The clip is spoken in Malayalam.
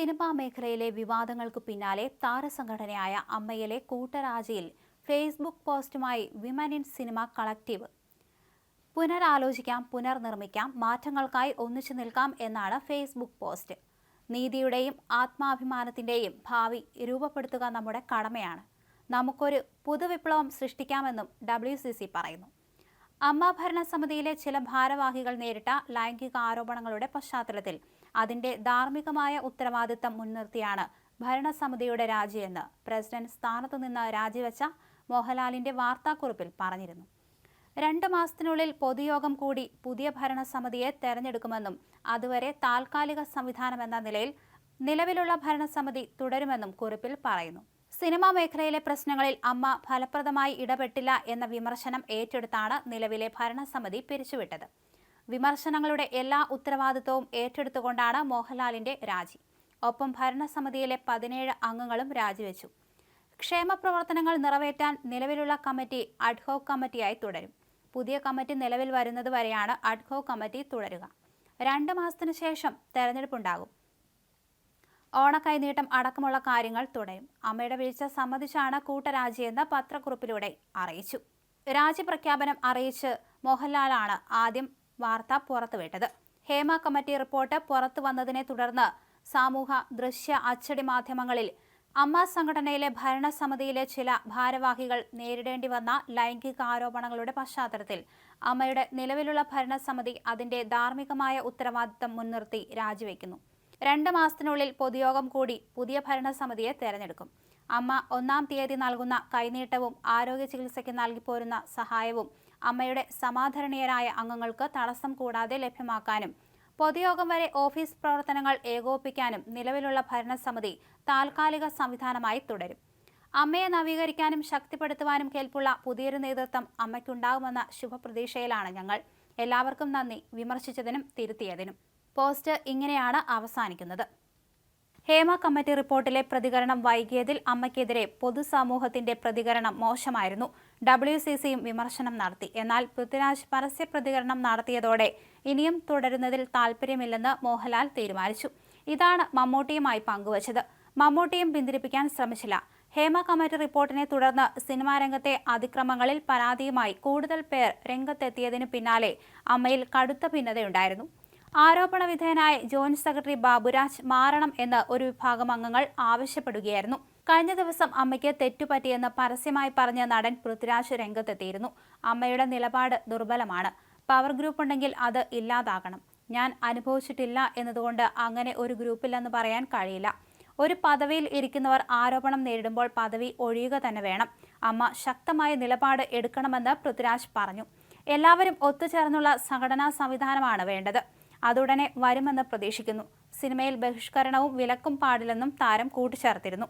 സിനിമാ മേഖലയിലെ വിവാദങ്ങൾക്കു പിന്നാലെ താരസംഘടനയായ അമ്മയിലെ കൂട്ടരാജിയിൽ ഫേസ്ബുക്ക് പോസ്റ്റുമായി വിമൻ ഇൻ സിനിമ കളക്റ്റീവ് പുനരാലോചിക്കാം പുനർനിർമ്മിക്കാം മാറ്റങ്ങൾക്കായി ഒന്നിച്ചു നിൽക്കാം എന്നാണ് ഫേസ്ബുക്ക് പോസ്റ്റ്. നീതിയുടെയും ആത്മാഭിമാനത്തിന്റെയും ഭാവി രൂപപ്പെടുത്തുക നമ്മുടെ കടമയാണ്. നമുക്കൊരു പുതുവിപ്ലവം സൃഷ്ടിക്കാമെന്നും ഡബ്ല്യു സി സി പറയുന്നു. അമ്മ ഭരണസമിതിയിലെ ചില ഭാരവാഹികൾ നേരിട്ട ലൈംഗിക ആരോപണങ്ങളുടെ പശ്ചാത്തലത്തിൽ അതിന്റെ ധാർമ്മികമായ ഉത്തരവാദിത്തം മുൻനിർത്തിയാണ് ഭരണസമിതിയുടെ രാജിയെന്ന് പ്രസിഡന്റ് സ്ഥാനത്തു നിന്ന് രാജിവെച്ച മോഹൻലാലിന്റെ വാർത്താക്കുറിപ്പിൽ പറഞ്ഞിരുന്നു. രണ്ട് മാസത്തിനുള്ളിൽ പൊതുയോഗം കൂടി പുതിയ ഭരണസമിതിയെ തെരഞ്ഞെടുക്കുമെന്നും അതുവരെ താൽക്കാലിക സംവിധാനമെന്ന നിലയിൽ നിലവിലുള്ള ഭരണസമിതി തുടരുമെന്നും കുറിപ്പിൽ പറയുന്നു. സിനിമാ മേഖലയിലെ പ്രശ്നങ്ങളിൽ അമ്മ ഫലപ്രദമായി ഇടപെട്ടില്ല എന്ന വിമർശനം ഏറ്റെടുത്താണ് നിലവിലെ ഭരണസമിതി പിരിച്ചുവിട്ടത്. വിമർശനങ്ങളുടെ എല്ലാ ഉത്തരവാദിത്വവും ഏറ്റെടുത്തുകൊണ്ടാണ് മോഹൻലാലിന്റെ രാജി. ഒപ്പം ഭരണസമിതിയിലെ പതിനേഴ് അംഗങ്ങളും രാജിവെച്ചു. ക്ഷേമ പ്രവർത്തനങ്ങൾ നിറവേറ്റാൻ നിലവിലുള്ള കമ്മിറ്റി അഡ്ഹോക് കമ്മിറ്റിയായി തുടരും. പുതിയ കമ്മിറ്റി നിലവിൽ വരുന്നത് വരെയാണ് അഡ്ഹോക് കമ്മിറ്റി തുടരുക. രണ്ട് മാസത്തിനു ശേഷം തെരഞ്ഞെടുപ്പുണ്ടാകും. ഓണക്കൈനീട്ടം അടക്കമുള്ള കാര്യങ്ങൾ തുടരും. അമ്മയുടെ വീഴ്ച സമ്മതിച്ചാണ് കൂട്ടരാജിയെന്ന് പത്രക്കുറിപ്പിലൂടെ അറിയിച്ചു. രാജി പ്രഖ്യാപനം അറിയിച്ച് മോഹൻലാലാണ് ആദ്യം വാർത്ത പുറത്തുവിട്ടത്. ഹേമ കമ്മിറ്റി റിപ്പോർട്ട് പുറത്തു വന്നതിനെ തുടർന്ന് സാമൂഹ ദൃശ്യ അച്ചടി മാധ്യമങ്ങളിൽ അമ്മ സംഘടനയിലെ ഭരണസമിതിയിലെ ചില ഭാരവാഹികൾ നേരിടേണ്ടി വന്ന ലൈംഗിക ആരോപണങ്ങളുടെ പശ്ചാത്തലത്തിൽ അമ്മയുടെ നിലവിലുള്ള ഭരണസമിതി അതിന്റെ ധാർമ്മികമായ ഉത്തരവാദിത്തം മുൻനിർത്തി രാജിവെക്കുന്നു. രണ്ട് മാസത്തിനുള്ളിൽ പൊതുയോഗം കൂടി പുതിയ ഭരണസമിതിയെ തെരഞ്ഞെടുക്കും. അമ്മ ഒന്നാം തീയതി നൽകുന്ന കൈനീട്ടവും ആരോഗ്യ ചികിത്സയ്ക്ക് നൽകിപ്പോരുന്ന സഹായവും അമ്മയുടെ സമാധരണീയരായ അംഗങ്ങൾക്ക് തടസ്സം കൂടാതെ ലഭ്യമാക്കാനും പൊതുയോഗം വരെ ഓഫീസ് പ്രവർത്തനങ്ങൾ ഏകോപിപ്പിക്കാനും നിലവിലുള്ള ഭരണസമിതി താൽക്കാലിക സംവിധാനമായി തുടരും. അമ്മയെ നവീകരിക്കാനും ശക്തിപ്പെടുത്തുവാനും കേൾപ്പുള്ള പുതിയൊരു നേതൃത്വം അമ്മയ്ക്കുണ്ടാകുമെന്ന ശുഭപ്രതീക്ഷയിലാണ് ഞങ്ങൾ. എല്ലാവർക്കും നന്ദി. വിമർശിച്ചതിനും തിരുത്തിയതിനും. പോസ്റ്റ് ഇങ്ങനെയാണ് അവസാനിക്കുന്നത്. ഹേമ കമ്മിറ്റി റിപ്പോർട്ടിലെ പ്രതികരണം വൈകിയതിൽ അമ്മയ്ക്കെതിരെ പൊതുസമൂഹത്തിന്റെ പ്രതികരണം മോശമായിരുന്നു. ഡബ്ല്യു സി സിയും വിമർശനം നടത്തി. എന്നാൽ പൃഥ്വിരാജ് പരസ്യ പ്രതികരണം നടത്തിയതോടെ ഇനിയും തുടരുന്നതിൽ താൽപ്പര്യമില്ലെന്ന് മോഹൻലാൽ തീരുമാനിച്ചു. ഇതാണ് മമ്മൂട്ടിയുമായി പങ്കുവച്ചത്. മമ്മൂട്ടിയും പിന്തിരിപ്പിക്കാൻ ശ്രമിച്ചില്ല. ഹേമ കമ്മിറ്റി റിപ്പോർട്ടിനെ തുടർന്ന് സിനിമാ രംഗത്തെ അതിക്രമങ്ങളിൽ പരാതിയുമായി കൂടുതൽ പേർ രംഗത്തെത്തിയതിനു പിന്നാലെ അമ്മയിൽ കടുത്ത ഭിന്നതയുണ്ടായിരുന്നു. ആരോപണ വിധേയനായ ജോയിന്റ് സെക്രട്ടറി ബാബുരാജ് മാറണം എന്ന് ഒരു വിഭാഗം അംഗങ്ങൾ ആവശ്യപ്പെടുകയായിരുന്നു. കഴിഞ്ഞ ദിവസം അമ്മയ്ക്ക് തെറ്റുപറ്റിയെന്ന് പരസ്യമായി പറഞ്ഞ നടൻ പൃഥ്വിരാജ് രംഗത്തെത്തിയിരുന്നു. അമ്മയുടെ നിലപാട് ദുർബലമാണ്. പവർ ഗ്രൂപ്പ് ഉണ്ടെങ്കിൽ അത് ഇല്ലാതാകണം. ഞാൻ അനുഭവിച്ചിട്ടില്ല എന്നതുകൊണ്ട് അങ്ങനെ ഒരു ഗ്രൂപ്പില്ലെന്ന് പറയാൻ കഴിയില്ല. ഒരു പദവിയിൽ ഇരിക്കുന്നവർ ആരോപണം നേരിടുമ്പോൾ പദവി ഒഴിയുക തന്നെ വേണം. അമ്മ ശക്തമായ നിലപാട് എടുക്കണമെന്ന് പൃഥ്വിരാജ് പറഞ്ഞു. എല്ലാവരും ഒത്തുചേർന്നുള്ള സംഘടനാ സംവിധാനമാണ് വേണ്ടത്. അതുടനെ വരുമെന്ന് പ്രതീക്ഷിക്കുന്നു. സിനിമയിൽ ബഹിഷ്കരണവും വിലക്കും പാടില്ലെന്നും താരം കൂട്ടിച്ചേർത്തിരുന്നു.